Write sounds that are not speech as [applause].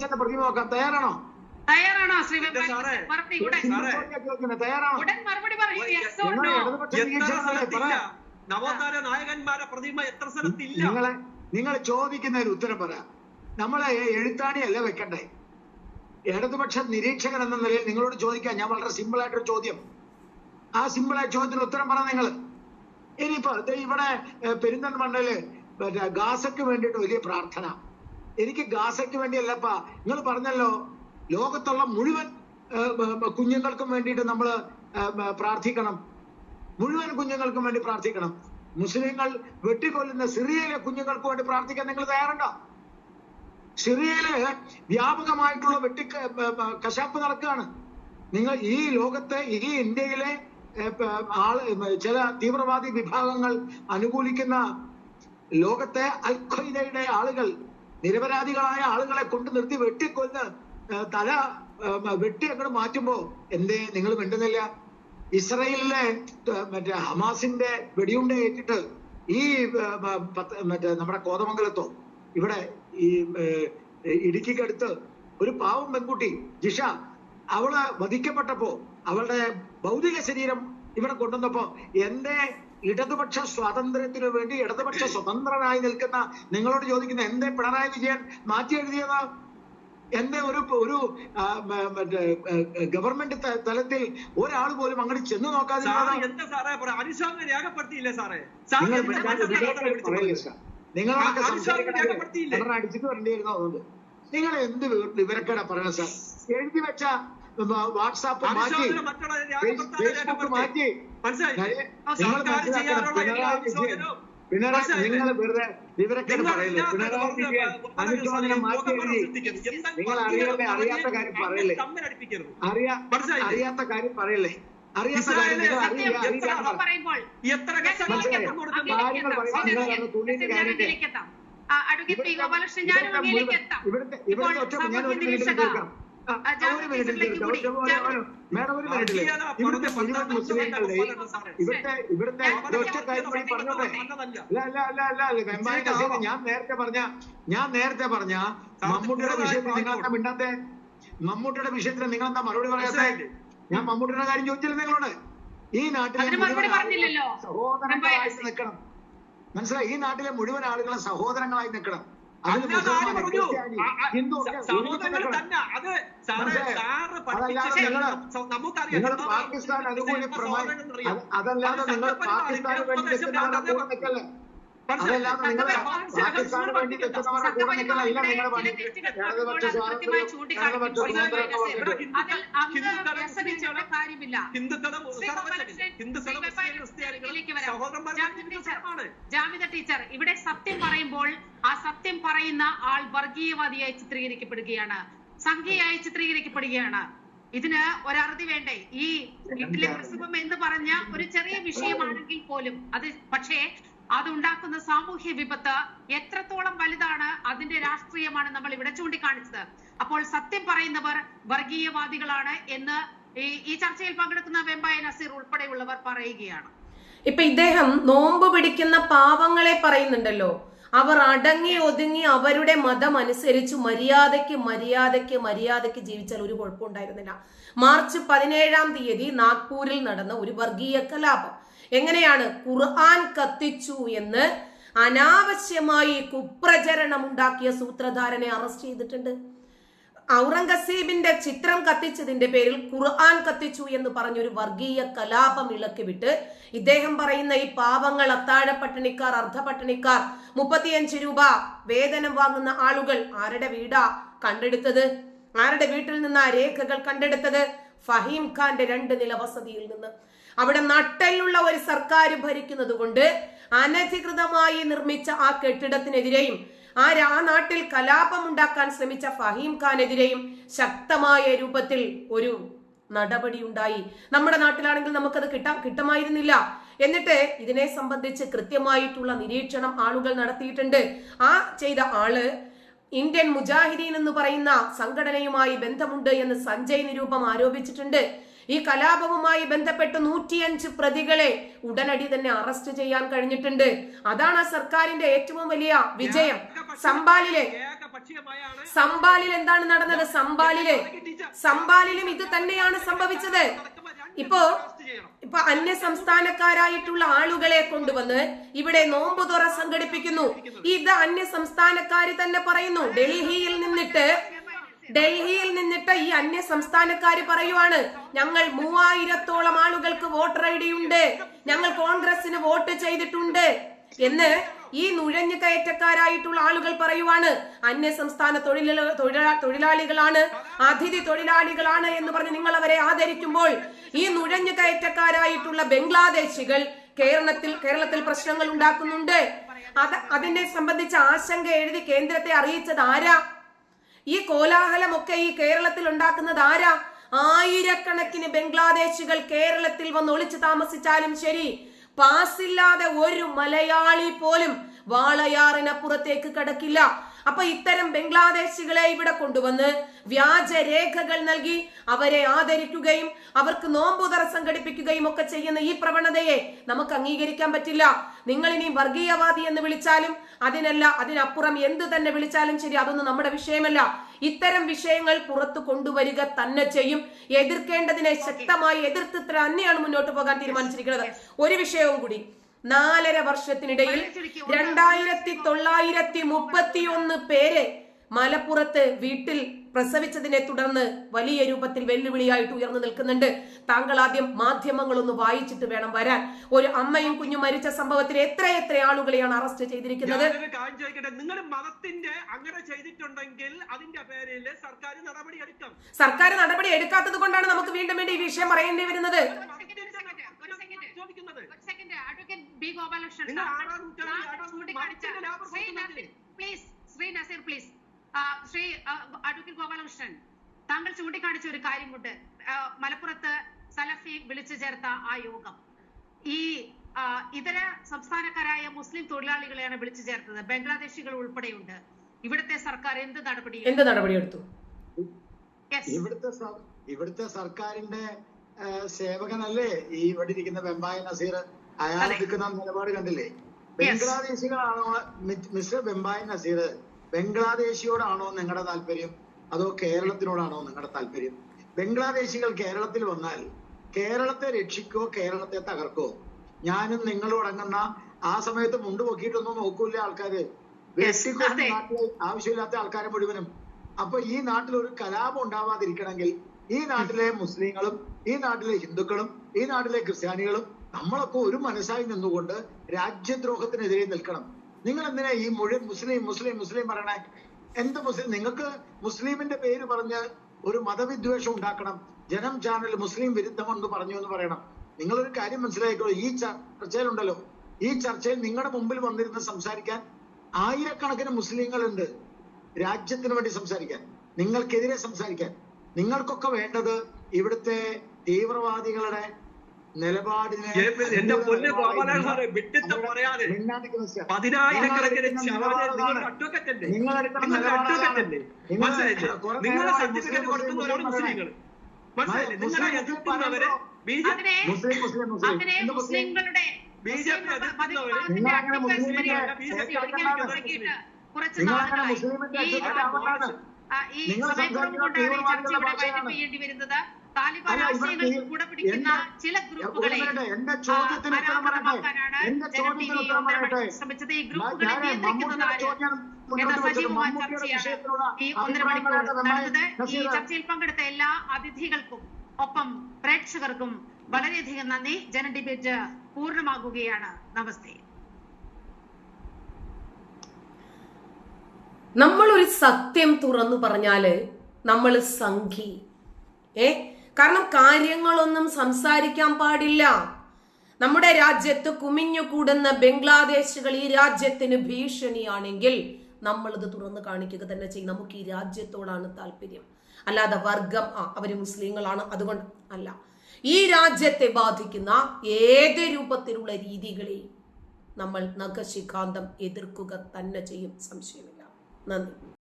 അച്ഛന്റെ പ്രതിമ തയ്യാറാണോ? തയ്യാറാണോ ശ്രീ നവോത്ഥാന നായകന്മാരെ പ്രതിമ എത്ര സ്ഥലത്തില്ല? നിങ്ങളെ നിങ്ങൾ ചോദിക്കുന്നതിന് ഉത്തരം പറ. നമ്മളെ എഴുത്താണിയല്ല വെക്കണ്ടേ? ഇടതുപക്ഷ നിരീക്ഷകൻ എന്ന നിലയിൽ നിങ്ങളോട് ചോദിക്കാം ഞാൻ വളരെ സിമ്പിൾ ആയിട്ടൊരു ചോദ്യം. ആ സിമ്പിൾ ആയ ചോദ്യത്തിന് ഉത്തരം പറ നിങ്ങൾ. ഇനിയിപ്പോ ദേ ഇവിടെ പെരിന്തൽമണ്ണയിൽ ഗാസക്ക് ഗാസയ്ക്ക് വേണ്ടിയിട്ട് വലിയ പ്രാർത്ഥന. എനിക്ക് ഗാസയ്ക്ക് വേണ്ടിയല്ലപ്പാ. നിങ്ങൾ പറഞ്ഞല്ലോ ലോകത്തുള്ള മുഴുവൻ കുഞ്ഞുങ്ങൾക്കും വേണ്ടിയിട്ട് നമ്മൾ പ്രാർത്ഥിക്കണം. മുഴുവൻ കുഞ്ഞുങ്ങൾക്കും വേണ്ടി പ്രാർത്ഥിക്കണം. മുസ്ലിങ്ങൾ വെട്ടിക്കൊല്ലുന്ന സിറിയയിലെ കുഞ്ഞുങ്ങൾക്ക് വേണ്ടി പ്രാർത്ഥിക്കാൻ നിങ്ങൾ തയ്യാറുണ്ടോ? സിറിയയിൽ വ്യാപകമായിട്ടുള്ള വെട്ടി കശാപ്പ് നടക്കുകയാണ്. നിങ്ങൾ ഈ ലോകത്തെ ഈ ഇന്ത്യയിലെ ആൾ ചില തീവ്രവാദി വിഭാഗങ്ങൾ അനുകൂലിക്കുന്ന ലോകത്തെ അൽ ആളുകൾ നിരപരാധികളായ ആളുകളെ കൊണ്ട് നിർത്തി വെട്ടിക്കൊന്ന് തല വെട്ടി അങ്ങോട്ട് മാറ്റുമ്പോ എന്തേ? നിങ്ങൾ മിണ്ടുന്നില്ല. ഇസ്രയേലിലെ മറ്റേ ഹമാസിന്റെ വെടിയുണ്ട ഏറ്റിട്ട് ഈ മറ്റേ നമ്മുടെ കോതമംഗലത്തോ ഇവിടെ ഈ ഇടുക്കിക്കടുത്ത് ഒരു പാവം പെൺകുട്ടി ജിഷ അവൾ വധിക്കപ്പെട്ടപ്പോ അവളുടെ ഭൗതിക ശരീരം ഇവിടെ കൊണ്ടുവന്നപ്പോ എന്റെ ഇടതുപക്ഷ സ്വാതന്ത്ര്യത്തിനു വേണ്ടി ഇടതുപക്ഷ [clears throat] സ്വതന്ത്രനായി നിൽക്കുന്ന നിങ്ങളോട് ചോദിക്കുന്ന എന്തേ പിണറായി വിജയൻ മാറ്റി എഴുതിയത്? എന്റെ ഒരു ഒരു ഗവൺമെന്റ് തലത്തിൽ ഒരാൾ പോലും അങ്ങോട്ട് ചെന്ന് നോക്കാതിരുന്നത്? നോക്കാതെ എന്താ നിങ്ങൾ എന്ത് വിവ- വിവരക്കേടാ പറയുന്നത് സാർ? എഴുതി വെച്ച വാട്സാപ്പ് മാറ്റി. ഫേസ്ബുക്ക്. മാറ്റി. പിണറായി? നിങ്ങൾ വെറുതെ വിവരക്കേട് പറയല്ലേ പിണറായി വിജയൻ അനുശോചനം മാറ്റി നിങ്ങൾ പറഞ്ഞത് അറിയാത്ത കാര്യം പറയല്ലേ. അറിയാ അറിയാത്ത കാര്യം പറയല്ലേ. അറിയാത്ത കാര്യം നിങ്ങൾ അറിയില്ല അറിയില്ല എത്താം. നിങ്ങൾ ഞാൻ കാര്യത്തെ ഇവിടുത്തെ ഇവിടുത്തെ ഒറ്റ ഞാൻ ഒരു സാമൂഹ്യ തീർക്കാം മേഡം ഒരു ഇവിടുത്തെ മുഴുവൻ ഇവിടുത്തെ ഇവിടുത്തെ ഞാൻ ഒറ്റ കാര്യം കൂടി പറഞ്ഞോട്ടെ? നല്ലതല്ല അല്ല അല്ല അല്ല അല്ല അല്ല വെമ്പായ നസീർ ഞാൻ നേരത്തെ പറഞ്ഞ ഞാൻ നേരത്തെ പറഞ്ഞ മമ്മൂട്ടിയുടെ വിഷയത്തിൽ നിങ്ങൾ എന്താ മിണ്ടാത്തെ? മമ്മൂട്ടിയുടെ വിഷയത്തിൽ നിങ്ങൾ എന്താ മറുപടി പറയാത്തെ? ഞാൻ മമ്മൂട്ടിയുടെ കാര്യം ചോദിച്ചില്ല നിങ്ങളോട്. ഈ നാട്ടിലെ സഹോദരങ്ങളായിട്ട് നിൽക്കണം. മനസ്സിലായി? ഈ നാട്ടിലെ മുഴുവൻ ആളുകളും സഹോദരങ്ങളായി നിൽക്കണം. സഹോദരങ്ങൾ തന്നെ. അത് സാറ് നമുക്കറിയാം. പാകിസ്ഥാൻ അതുപോലെ അതല്ലാതെ നിങ്ങൾ പാകിസ്ഥാന് വേണ്ടി നിൽക്കുന്നവരുടെ കൂടെ നിൽക്കല്ലേ അതല്ലാതെ നിങ്ങൾ പാകിസ്ഥാന് വേണ്ടി നിൽക്കുന്നവരുടെ കൂടെ നിൽക്കല ഇല്ല നിങ്ങൾ പണി ഇടതുപക്ഷ സ്വാതന്ത്ര്യം ഇടതുപക്ഷ കാര്യമില്ല. ഹിന്ദുക്കളും ഹിന്ദുക്കളും ടീച്ചർ, ജാമിത ടീച്ചർ ഇവിടെ സത്യം പറയുമ്പോൾ ആ സത്യം പറയുന്ന ആൾ വർഗീയവാദിയായി ചിത്രീകരിക്കപ്പെടുകയാണ്. സംഘീയായി ചിത്രീകരിക്കപ്പെടുകയാണ്. ഇതിന് ഒരറുതി വേണ്ടേ? ഈ വീട്ടിലെ പ്രസവം എന്ന് പറഞ്ഞ ഒരു ചെറിയ വിഷയമാണെങ്കിൽ പോലും അത് പക്ഷേ അതുണ്ടാക്കുന്ന സാമൂഹ്യ വിപത്ത് എത്രത്തോളം വലുതാണ് അതിന്റെ രാഷ്ട്രീയമാണ് നമ്മൾ ഇവിടെ ചൂണ്ടിക്കാണിച്ചത്. അപ്പോൾ സത്യം പറയുന്നവർ വർഗീയവാദികളാണ് എന്ന് ഈ ചർച്ചയിൽ പങ്കെടുക്കുന്ന വെമ്പായ നസീർ ഉൾപ്പെടെയുള്ളവർ പറയുകയാണ്. ഇപ്പൊ ഇദ്ദേഹം നോമ്പ് പിടിക്കുന്ന പാവങ്ങളെ പറയുന്നുണ്ടല്ലോ. അവർ അടങ്ങി ഒതുങ്ങി അവരുടെ മതം അനുസരിച്ച് മര്യാദയ്ക്ക് മര്യാദയ്ക്ക് മര്യാദയ്ക്ക് ജീവിച്ചാൽ ഒരു കുഴപ്പമുണ്ടായിരുന്നില്ല മാർച്ച് പതിനേഴാം തീയതി നാഗ്പൂരിൽ നടന്ന ഒരു വർഗീയ കലാപം. എങ്ങനെയാണ് ഖുർആൻ കത്തിച്ചു എന്ന് അനാവശ്യമായി കുപ്രചരണം ഉണ്ടാക്കിയ സൂത്രധാരനെ അറസ്റ്റ് ചെയ്തിട്ടുണ്ട്? ഔറംഗസീബിന്റെ ചിത്രം കത്തിച്ചതിന്റെ പേരിൽ ഖുർആൻ കത്തിച്ചു എന്ന് പറഞ്ഞൊരു വർഗീയ കലാപം ഇളക്കി വിട്ട് ഇദ്ദേഹം പറയുന്ന ഈ പാവങ്ങൾ അത്താഴ പട്ടിണിക്കാർ അർദ്ധ പട്ടിണിക്കാർ മുപ്പത്തിയഞ്ച് രൂപ വേതനം വാങ്ങുന്ന ആളുകൾ ആരുടെ വീടാ കണ്ടെടുത്തത്? ആരുടെ വീട്ടിൽ നിന്ന് ആ രേഖകൾ കണ്ടെടുത്തത്? ഫഹീം ഖാന്റെ രണ്ട് നില വസതിയിൽ നിന്ന്. അവിടെ നട്ടലുള്ള ഒരു സർക്കാർ ഭരിക്കുന്നത് കൊണ്ട് അനധികൃതമായി നിർമ്മിച്ച ആ കെട്ടിടത്തിനെതിരെയും ആ രാ നാട്ടിൽ കലാപമുണ്ടാക്കാൻ ശ്രമിച്ച ഫഹീം ഖാനെതിരെയും ശക്തമായ രൂപത്തിൽ ഒരു നടപടി ഉണ്ടായി നമ്മുടെ നാട്ടിലാണെങ്കിൽ നമുക്കത് കിട്ട കിട്ടമായിരുന്നില്ല. എന്നിട്ട് ഇതിനെ സംബന്ധിച്ച് കൃത്യമായിട്ടുള്ള നിരീക്ഷണം ആളുകൾ നടത്തിയിട്ടുണ്ട്. ആ ചെയ്ത ആൾ ഇന്ത്യൻ മുജാഹിദീൻ എന്ന് പറയുന്ന സംഘടനയുമായി ബന്ധമുണ്ട് എന്ന് സഞ്ജയ് നിരൂപം ആരോപിച്ചിട്ടുണ്ട്. ഈ കലാപവുമായി ബന്ധപ്പെട്ട് നൂറ്റിയഞ്ച് പ്രതികളെ ഉടനടി തന്നെ അറസ്റ്റ് ചെയ്യാൻ കഴിഞ്ഞിട്ടുണ്ട്. അതാണ് സർക്കാരിന്റെ ഏറ്റവും വലിയ വിജയം. സംബാലിലെ സമ്പാലിൽ എന്താണ് നടന്നത്? സമ്പാലിലെ സംബാലിലും ഇത് തന്നെയാണ് സംഭവിച്ചത്. ഇപ്പോ ഇപ്പൊ അന്യ സംസ്ഥാനക്കാരായിട്ടുള്ള ആളുകളെ കൊണ്ടുവന്ന് ഇവിടെ നോമ്പുതുറ സംഘടിപ്പിക്കുന്നു. ഇത് അന്യ സംസ്ഥാനക്കാര് തന്നെ പറയുന്നു. ഡൽഹിയിൽ നിന്നിട്ട് ഡൽഹിയിൽ നിന്നിട്ട് ഈ അന്യ സംസ്ഥാനക്കാര് പറയുവാണ് ഞങ്ങൾ മൂവായിരത്തോളം ആളുകൾക്ക് വോട്ടർ ഐ ഡി ഉണ്ട് ഞങ്ങൾ കോൺഗ്രസിന് വോട്ട് ചെയ്തിട്ടുണ്ട് എന്ന് ഈ നുഴഞ്ഞു കയറ്റക്കാരായിട്ടുള്ള ആളുകൾ പറയുവാണ്. അന്യ സംസ്ഥാന തൊഴിലാ തൊഴിലാ- തൊഴിലാളികളാണ് അതിഥി തൊഴിലാളികളാണ് എന്ന് പറഞ്ഞ് നിങ്ങൾ അവരെ ആദരിക്കുമ്പോൾ ഈ നുഴഞ്ഞു കയറ്റക്കാരായിട്ടുള്ള ബംഗ്ലാദേശികൾ കേരളത്തിൽ കേരളത്തിൽ പ്രശ്നങ്ങൾ ഉണ്ടാക്കുന്നുണ്ട്. അത് അതിനെ സംബന്ധിച്ച ആശങ്ക എഴുതി കേന്ദ്രത്തെ അറിയിച്ചത് ആരാ? ഈ കോലാഹലമൊക്കെ ഈ കേരളത്തിൽ ഉണ്ടാക്കുന്നത് ആരാ? ആയിരക്കണക്കിന് ബംഗ്ലാദേശികൾ കേരളത്തിൽ വന്ന് ഒളിച്ചു താമസിച്ചാലും ശരി. പാസില്ലാതെ ഒരു മലയാളി പോലും വാളയാറിനപ്പുറത്തേക്ക് കടക്കില്ല. അപ്പൊ ഇത്തരം ബംഗ്ലാദേശികളെ ഇവിടെ കൊണ്ടുവന്ന് വ്യാജരേഖകൾ നൽകി അവരെ ആദരിക്കുകയും അവർക്ക് നോമ്പുതറ സംഘടിപ്പിക്കുകയും ഒക്കെ ചെയ്യുന്ന ഈ പ്രവണതയെ നമുക്ക് അംഗീകരിക്കാൻ പറ്റില്ല. നിങ്ങൾ ഇനി വർഗീയവാദി എന്ന് വിളിച്ചാലും അതിനല്ല അതിനപ്പുറം എന്ത് തന്നെ വിളിച്ചാലും ശരി അതൊന്നും നമ്മുടെ വിഷയമല്ല. ഇത്തരം വിഷയങ്ങൾ പുറത്തു കൊണ്ടുവരിക തന്നെ ചെയ്യും. എതിർക്കേണ്ടതിനെ ശക്തമായി എതിർത്ത് തന്നെയാണ് മുന്നോട്ട് പോകാൻ തീരുമാനിച്ചിരിക്കുന്നത്. ഒരു വിഷയവും കൂടി. നാലര വർഷത്തിനിടയിൽ രണ്ടായിരത്തി തൊള്ളായിരത്തി മുപ്പത്തി ഒന്ന് പേരെ മലപ്പുറത്ത് വീട്ടിൽ പ്രസവിച്ചതിനെ തുടർന്ന് വലിയ രൂപത്തിൽ വെല്ലുവിളിയായിട്ട് ഉയർന്നു നിൽക്കുന്നുണ്ട്. താങ്കൾ ആദ്യം മാധ്യമങ്ങളൊന്ന് വായിച്ചിട്ട് വേണം വരാൻ. ഒരു അമ്മയും കുഞ്ഞും മരിച്ച സംഭവത്തിൽ എത്ര എത്ര ആളുകളെയാണ് അറസ്റ്റ് ചെയ്തിരിക്കുന്നത്? നിങ്ങൾ മതത്തിന്റെ അങ്ങനെ ചെയ്തിട്ടുണ്ടെങ്കിൽ അതിന്റെ പേരിൽ സർക്കാർ നടപടി എടുക്കും. സർക്കാർ നടപടി എടുക്കാത്തത് കൊണ്ടാണ് നമുക്ക് വീണ്ടും വീണ്ടും ഈ വിഷയം പറയേണ്ടി വരുന്നത്. Please Shri Nazeer please Shri advocate Gopalakrishnan താങ്കൾ ചൂണ്ടിക്കാണിച്ച ഒരു കാര്യമുണ്ട് കൊണ്ട് മലപ്പുറത്ത് സലഫി വിളിച്ചു ചേർത്ത ആ യോഗം. ഈ ഇതര സംസ്ഥാനക്കാരായ മുസ്ലിം തൊഴിലാളികളെയാണ് വിളിച്ചു ചേർത്തത്. ബംഗ്ലാദേശികൾ ഉൾപ്പെടെയുണ്ട്. ഇവിടുത്തെ സർക്കാർ എന്ത് നടപടി എന്ത് നടപടി എടുത്തു? ഇവിടുത്തെ ഇവിടുത്തെ സർക്കാരിന്റെ സേവകനല്ലേ ഈ ഇവിടെ ഇരിക്കുന്ന വെമ്പായ നസീർ? അയാൾ. എടുക്കുന്ന നിലപാട് കണ്ടില്ലേ? ബംഗ്ലാദേശികളാണോ മിസ്റ്റർ വെമ്പായ നസീർ? ബംഗ്ലാദേശിയോടാണോ നിങ്ങളുടെ താല്പര്യം? അതോ കേരളത്തിനോടാണോ നിങ്ങളുടെ താല്പര്യം? ബംഗ്ലാദേശികൾ കേരളത്തിൽ വന്നാൽ കേരളത്തെ രക്ഷിക്കോ കേരളത്തെ തകർക്കോ? ഞാനും നിങ്ങളും അടങ്ങുന്ന ആ സമയത്ത് മുണ്ട് പൊക്കിയിട്ടൊന്നും നോക്കൂല ആൾക്കാര്. നാട്ടിലെ ആവശ്യമില്ലാത്ത ആൾക്കാരെ മുഴുവനും. അപ്പൊ ഈ നാട്ടിൽ ഒരു കലാപം ഉണ്ടാവാതിരിക്കണമെങ്കിൽ ഈ നാട്ടിലെ മുസ്ലിങ്ങളും ഈ നാട്ടിലെ ഹിന്ദുക്കളും ഈ നാട്ടിലെ ക്രിസ്ത്യാനികളും നമ്മളൊക്കെ ഒരു മനസ്സായി നിന്നുകൊണ്ട് രാജ്യദ്രോഹത്തിനെതിരെ നിൽക്കണം. നിങ്ങൾ എന്തിനാ ഈ മുഴുവൻ മുസ്ലിം മുസ്ലിം മുസ്ലിം പറയണേ? എന്ത് മുസ്ലിം നിങ്ങൾക്ക് മുസ്ലിമിന്റെ പേര് പറഞ്ഞ് ഒരു മതവിദ്വേഷം ഉണ്ടാക്കണം. ജനം ചാനൽ മുസ്ലിം വിരുദ്ധമെന്ന് പറഞ്ഞു എന്ന് പറയണം. നിങ്ങളൊരു കാര്യം മനസ്സിലാക്കിക്കോളൂ ഈ ചർച്ചയിലുണ്ടല്ലോ ഈ ചർച്ചയിൽ നിങ്ങളുടെ മുമ്പിൽ വന്നിരുന്ന് സംസാരിക്കാൻ ആയിരക്കണക്കിന് മുസ്ലിങ്ങളുണ്ട് രാജ്യത്തിന് വേണ്ടി സംസാരിക്കാൻ. നിങ്ങൾക്കെതിരെ സംസാരിക്കാൻ. നിങ്ങൾക്കൊക്കെ വേണ്ടത് ഇവിടുത്തെ തീവ്രവാദികളുടെ നിലപാടിനെ എന്റെ പൊന്ന് ഗോപാലൻ സാറേ വിട്ടിത്തം പറയാതെ പതിനായിരക്കണക്കിന് നിങ്ങളുടെ അഡ്വക്കറ്റ് അല്ലേ നിങ്ങളുടെ അഡ്വക്കറ്റ് അല്ലേ നിങ്ങൾ മനസ്സിലായില്ലേ? നിങ്ങളുടെ സർട്ടിഫിക്കറ്റ് കൊടുക്കുന്നവരാണ് മുസ്ലിം മുസ്ലിങ്ങൾ. മനസ്സിലായില്ലേ? നിങ്ങളെ എതിർക്കുന്നവരെ ബി ജെ പി മുസ്ലിം മുസ്ലിം മുസ്ലിം. മുസ്ലിങ്ങളുടെ ബി ജെ പി എതിർക്കുന്നവര് ബി ജെ പി തുടങ്ങിയിട്ട് കുറച്ച് നാളുകളായി ഈ സമയക്കുറവ് കൊണ്ടാണ് ഈ ചർച്ച ഇവിടെ വൈകിട്ട് ചെയ്യേണ്ടി വരുന്നത് താലിബാൻ അല്ല, ഇവിടെ ആശയങ്ങൾക്ക് കൂടെ പിടിക്കുന്ന ചില ഗ്രൂപ്പുകളെ ഒന്നര ശ്രമിച്ചത്? ഈ ഗ്രൂപ്പുകളെ ഞാൻ നിയന്ത്രിക്കുന്നത് ആര്? ചോദ്യം എന്ന സജീവമായ ചർച്ചയാണ്. ഈ ഒന്നര അഭിപ്രായം മണിക്കൂർ നടന്നത് ഈ ചർച്ചയിൽ പങ്കെടുത്ത എല്ലാ അതിഥികൾക്കും ഒപ്പം പ്രേക്ഷകർക്കും വളരെയധികം നന്ദി. ജന ഡിബേറ്റ് പൂർണമാകുകയാണ്. നമസ്തേ. നമ്മൾ ഒരു സത്യം തുറന്നു പറഞ്ഞാൽ നമ്മൾ സംഘി. ഏ? കാരണം കാര്യങ്ങളൊന്നും സംസാരിക്കാൻ പാടില്ല. നമ്മുടെ രാജ്യത്ത് കുമിഞ്ഞു കൂടുന്ന ബംഗ്ലാദേശികൾ ഈ രാജ്യത്തിന് ഭീഷണിയാണെങ്കിൽ നമ്മളിത് തുറന്നു കാണിക്കുക തന്നെ ചെയ്യും. നമുക്ക് ഈ രാജ്യത്തോടാണ് താല്പര്യം. അല്ലാതെ വർഗം ആ അവർ മുസ്ലിങ്ങളാണ്. അതുകൊണ്ട് അല്ല. ഈ രാജ്യത്തെ ബാധിക്കുന്ന ഏത് രൂപത്തിലുള്ള രീതികളെയും നമ്മൾ നഖശിഖാന്തം എതിർക്കുക തന്നെ ചെയ്യും. സംശയമില്ല. നന്ദി.